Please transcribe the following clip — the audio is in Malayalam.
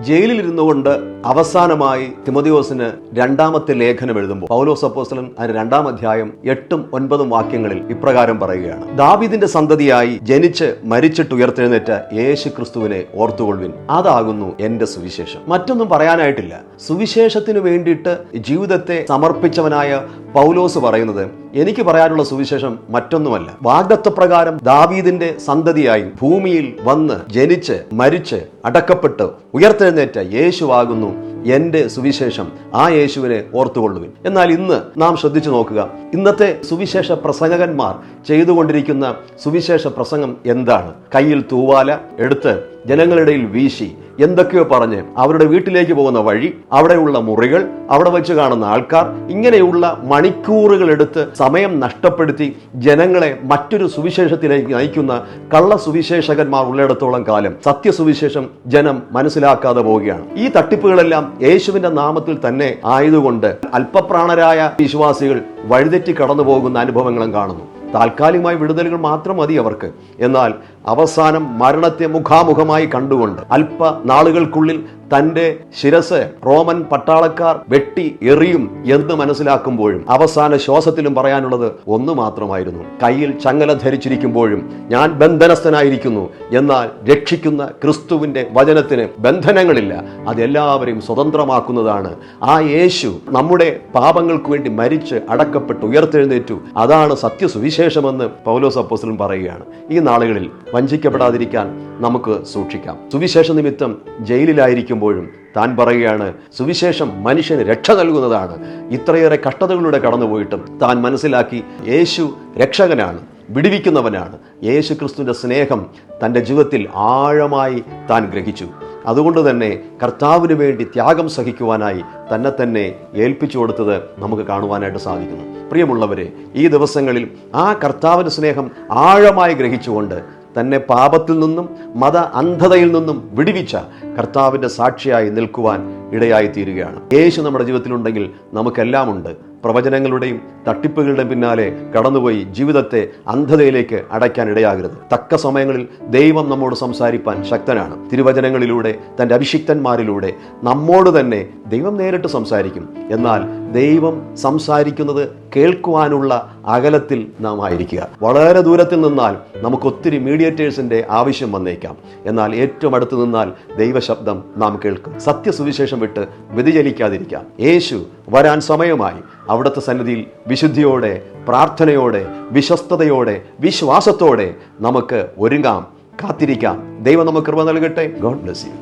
ജയിലിൽ ഇരുന്നുകൊണ്ട് അവസാനമായി തിമതിയോസിന് രണ്ടാമത്തെ ലേഖനം എഴുതുമ്പോൾ പൗലോസ് അപ്പോസ്തലൻ അതിന് രണ്ടാം അധ്യായം എട്ടും ഒൻപതും വാക്യങ്ങളിൽ ഇപ്രകാരം പറയുകയാണ്. ദാവിദിന്റെ സന്തതിയായി ജനിച്ച് മരിച്ചിട്ട് ഉയർത്തെഴുന്നേറ്റ യേശു ക്രിസ്തുവിനെ ഓർത്തുകൊള്ളുവിൻ. അതാകുന്നു എന്റെ സുവിശേഷം. മറ്റൊന്നും പറയാനായിട്ടില്ല. സുവിശേഷത്തിന് വേണ്ടിയിട്ട് ജീവിതത്തെ സമർപ്പിച്ചവനായ പൗലോസ് പറയുന്നത് എനിക്ക് പറയാനുള്ള സുവിശേഷം മറ്റൊന്നുമല്ല. വാഗ്ദത്വപ്രകാരം ദാവീദിന്റെ സന്തതിയായി ഭൂമിയിൽ വന്ന് ജനിച്ച് മരിച്ച് അടക്കപ്പെട്ട് ഉയർത്തെഴുന്നേറ്റ യേശുവാകുന്നു എന്റെ സുവിശേഷം ആ യേശുവിനെ ഓർത്തുകൊള്ളുവിൻ. എന്നാൽ ഇന്ന് നാം ശ്രദ്ധിച്ചു നോക്കുക ഇന്നത്തെ സുവിശേഷ പ്രസംഗകന്മാർ ചെയ്തുകൊണ്ടിരിക്കുന്ന സുവിശേഷ പ്രസംഗം എന്താണ്? കയ്യിൽ തൂവാല എടുത്ത് ജനങ്ങളിടയിൽ വീശി എന്തൊക്കെയോ പറഞ്ഞ് അവരുടെ വീട്ടിലേക്ക് പോകുന്ന വഴി അവിടെയുള്ള മുറികൾ അവിടെ വെച്ച് കാണുന്ന ആൾക്കാർ ഇങ്ങനെയുള്ള മണിക്കൂറുകൾ എടുത്ത് സമയം നഷ്ടപ്പെടുത്തി ജനങ്ങളെ മറ്റൊരു സുവിശേഷത്തിലേക്ക് നയിക്കുന്ന കള്ള സുവിശേഷകന്മാർ ഉള്ളിടത്തോളം കാലം സത്യസുവിശേഷം ജനം മനസ്സിലാക്കാതെ പോവുകയാണ്. ഈ തട്ടിപ്പുകളെല്ലാം യേശുവിന്റെ നാമത്തിൽ തന്നെ ആയതുകൊണ്ട് അല്പപ്രാണരായ വിശ്വാസികൾ വഴിതെറ്റി കടന്നു പോകുന്ന അനുഭവങ്ങളും കാണുന്നു. താൽക്കാലികമായ വിടുതലുകൾ മാത്രം മതി അവർക്ക്. എന്നാൽ അവസാനം മരണത്തെ മുഖാമുഖമായി കണ്ടുകൊണ്ട് അല്പ നാളുകൾക്കുള്ളിൽ തന്റെ ശിരസ് റോമൻ പട്ടാളക്കാർ വെട്ടി എറിയും എന്ന് മനസ്സിലാക്കുമ്പോഴും അവസാന ശ്വാസത്തിലും പറയാനുള്ളത് ഒന്ന് മാത്രമായിരുന്നു. കയ്യിൽ ചങ്ങല ധരിച്ചിരിക്കുമ്പോഴും ഞാൻ ബന്ധനസ്ഥനായിരിക്കുന്നു എന്നാൽ രക്ഷിക്കുന്ന ക്രിസ്തുവിന്റെ വചനത്തിന് ബന്ധനങ്ങളില്ല. അതെല്ലാവരെയും സ്വതന്ത്രമാക്കുന്നതാണ്. ആ യേശു നമ്മുടെ പാപങ്ങൾക്ക് വേണ്ടി മരിച്ച് അടക്കപ്പെട്ട് ഉയർത്തെഴുന്നേറ്റു. അതാണ് സത്യസുവിശേഷമെന്ന് പൗലോസ് പറയുകയാണ്. ഈ നാളുകളിൽ വഞ്ചിക്കപ്പെടാതിരിക്കാൻ നമുക്ക് സൂക്ഷിക്കാം. സുവിശേഷ നിമിത്തം ജയിലിലായിരിക്കുമ്പോഴും താൻ പറയുകയാണ് സുവിശേഷം മനുഷ്യന് രക്ഷ നൽകുന്നതാണ്. ഇത്രയേറെ കഷ്ടതകളിലൂടെ കടന്നുപോയിട്ടും താൻ മനസ്സിലാക്കി യേശു രക്ഷകനാണ് വിടിവിക്കുന്നവനാണ്. യേശു ക്രിസ്തുവിന്റെ സ്നേഹം തന്റെ ജീവിതത്തിൽ ആഴമായി താൻ ഗ്രഹിച്ചു. അതുകൊണ്ട് തന്നെ കർത്താവിന് വേണ്ടി ത്യാഗം സഹിക്കുവാനായി തന്നെ തന്നെ ഏൽപ്പിച്ചു കൊടുത്തത് നമുക്ക് കാണുവാനായിട്ട് സാധിക്കുന്നു. പ്രിയമുള്ളവരെ ഈ ദിവസങ്ങളിൽ ആ കർത്താവിന്റെ സ്നേഹം ആഴമായി ഗ്രഹിച്ചുകൊണ്ട് തന്നെ പാപത്തിൽ നിന്നും മത അന്ധതയിൽ നിന്നും വിടിവിച്ച കർത്താവിന്റെ സാക്ഷിയായി നിൽക്കുവാൻ ഇടയായി തീരുകയാണ് യേശു നമ്മുടെ ജീവിതത്തിലുണ്ടെങ്കിൽ നമുക്കെല്ലാം ഉണ്ട് പ്രവചനങ്ങളുടെയും തട്ടിപ്പുകളുടെയും പിന്നാലെ കടന്നുപോയി ജീവിതത്തെ അന്ധതയിലേക്ക് അടയ്ക്കാൻ ഇടയാകരുത്. തക്ക സമയങ്ങളിൽ ദൈവം നമ്മോട് സംസാരിപ്പാൻ ശക്തനാണ്. തിരുവചനങ്ങളിലൂടെ തന്റെ അഭിഷിക്തന്മാരിലൂടെ നമ്മോട് തന്നെ ദൈവം നേരിട്ട് സംസാരിക്കും. എന്നാൽ ദൈവം സംസാരിക്കുന്നത് കേൾക്കുവാനുള്ള അകലത്തിൽ നാം ആയിരിക്കുക. വളരെ ദൂരത്തിൽ നിന്നാൽ നമുക്ക് ഒത്തിരി മീഡിയേറ്റേഴ്സിന്റെ ആവശ്യം വന്നേക്കാം. എന്നാൽ ഏറ്റവും അടുത്ത് നിന്നാൽ ദൈവശബ്ദം നാം കേൾക്കും. സത്യസുവിശേഷം വിട്ട് വ്യതിചലിക്കാതിരിക്കാം. യേശു വരാൻ സമയമായി. അവിടുത്തെ സന്നിധിയിൽ വിശുദ്ധിയോടെ പ്രാർത്ഥനയോടെ വിശ്വസ്തയോടെ വിശ്വാസത്തോടെ നമുക്ക് ഒരുങ്ങാം കാത്തിരിക്കാം. ദൈവം നമുക്ക് കൃപ നൽകട്ടെ. God bless you